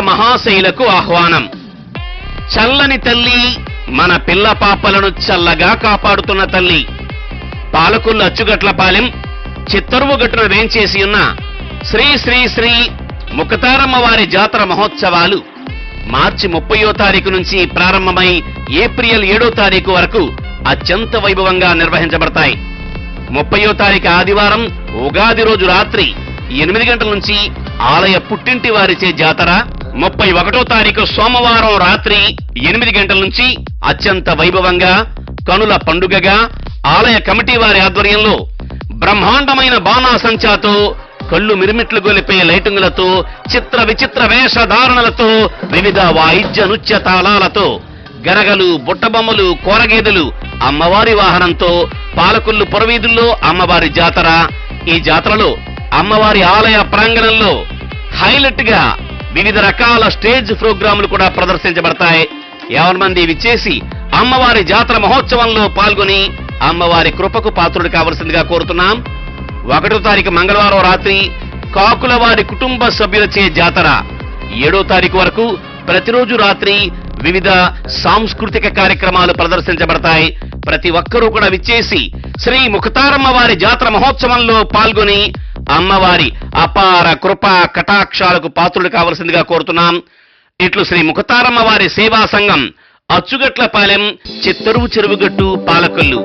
మహాశైలకు ఆహ్వానం. చల్లని తల్లి మన పిల్ల పాపలను చల్లగా కాపాడుతున్న తల్లి. పాలకులు అచ్చుగట్లపాలెం చిత్తరువు గట్టున వేంచేసి ఉన్న శ్రీ శ్రీ శ్రీ ముఖతారమ్మ వారి జాతర మహోత్సవాలు మార్చి ముప్పయో తారీఖు నుంచి ప్రారంభమై ఏప్రిల్ ఏడో తారీఖు వరకు అత్యంత వైభవంగా నిర్వహించబడతాయి. ముప్పయో తారీఖు ఆదివారం ఉగాది రోజు రాత్రి ఎనిమిది గంటల నుంచి ఆలయ పుట్టింటి వారిచే జాతర ముప్పై ఒకటో తారీఖు సోమవారం రాత్రి ఎనిమిది గంటల నుంచి అత్యంత వైభవంగా కనుల పండుగగా ఆలయ కమిటీ వారి ఆధ్వర్యంలో బ్రహ్మాండమైన బాణాసంచాతో కళ్ళు మిరుమిట్లు గొలిపే లైటింగులతో చిత్ర విచిత్ర వేషధారణలతో వివిధ వాయిద్య నృత్య తాళాలతో గరగలు బుట్టబొమ్మలు కోరగేదెలు అమ్మవారి వాహనంతో పాలకొల్లు పొరవీధుల్లో అమ్మవారి జాతర. ఈ జాతరలో అమ్మవారి ఆలయ ప్రాంగణంలో హైలైట్గా వివిధ రకాల స్టేజ్ ప్రోగ్రాములు కూడా ప్రదర్శించబడతాయి. యావన్ మంది విచ్చేసి అమ్మవారి జాతర మహోత్సవంలో పాల్గొని అమ్మవారి కృపకు పాత్రుడు కావలసిందిగా కోరుతున్నాం. ఒకటో తారీఖు మంగళవారం రాత్రి కాకులవారి కుటుంబ సభ్యులచే జాతర. ఏడో తారీఖు వరకు ప్రతిరోజు రాత్రి వివిధ సాంస్కృతిక కార్యక్రమాలు ప్రదర్శించబడతాయి. ప్రతి ఒక్కరూ కూడా విచ్చేసి శ్రీ ముఖతారమ్మ వారి జాతర మహోత్సవంలో పాల్గొని అమ్మవారి అపార కృప కటాక్షాలకు పాత్రుడు కావలసిందిగా కోరుతున్నాం. ఇట్లు శ్రీ ముఖతారమ్మ వారి సేవా సంఘం అచ్చుగట్లపాలెం చిత్తరువు చెరువుగట్టు పాలకొల్లు.